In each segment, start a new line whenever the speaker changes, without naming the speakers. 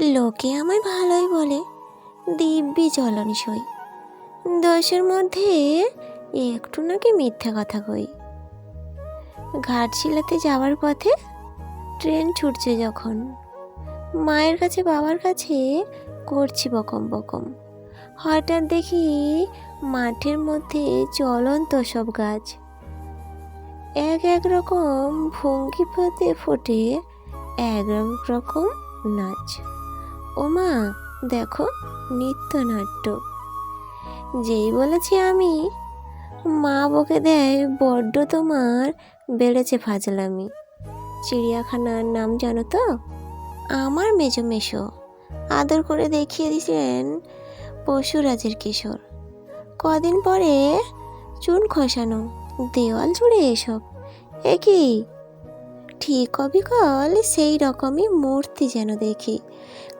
লোকে আমায় ভালোই বলে, দিব্যি চলন সই দশের মধ্যে একটু নাকি মিথ্যা কথা কই। ঘাটশিলাতে যাওয়ার পথে ট্রেন ছুটছে যখন। মায়ের কাছে বাবার কাছে করছি বকম বকম। হঠাৎ দেখি মাঠের মধ্যে চলন্ত সব গাছ। এক এক রকম ভঙ্গি পথে ফোটে এক রকম নাচ। ও মা দেখো নৃত্যনাট্য। যেই বলেছি আমি, মা বকে দেয় বড্ড তোমার বেড়েছে ফাজলামি। চিড়িয়াখানার নাম জানো তো? আমার মেজো মেশো, আদর করে দেখিয়ে দিয়েছিলেন পশুরাজের কিশোর। কদিন পরে চুন খসানো, দেওয়াল জুড়ে এসব, এ কি? ঠিক অবিকল সেই রকমই মূর্তি যেন দেখি।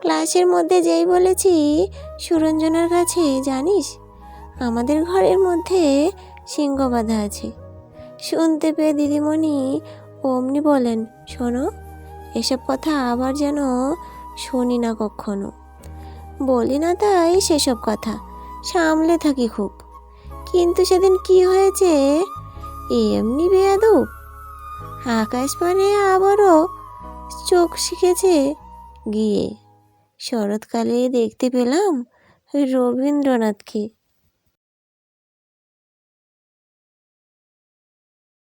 ক্লাসের মধ্যে যেই বলেছি, সুরঞ্জনার কাছে, জানিস? আমাদের ঘরের মধ্যে সিংহ বাঁধা আছে। শুনতে পেয়ে দিদিমণি অমনি বলেন, শোনো, এসব কথা আবার যেন শুনি না কখনো। বলি না তাই সেসব কথা, সামলে থাকি খুব। কিন্তু সেদিন কি হয়েছে? এমনি বেয়াদব। আকাশ মানে আবারও চোখ শিখেছে গিয়ে। শরৎকালে দেখতে পেলাম রবীন্দ্রনাথকে।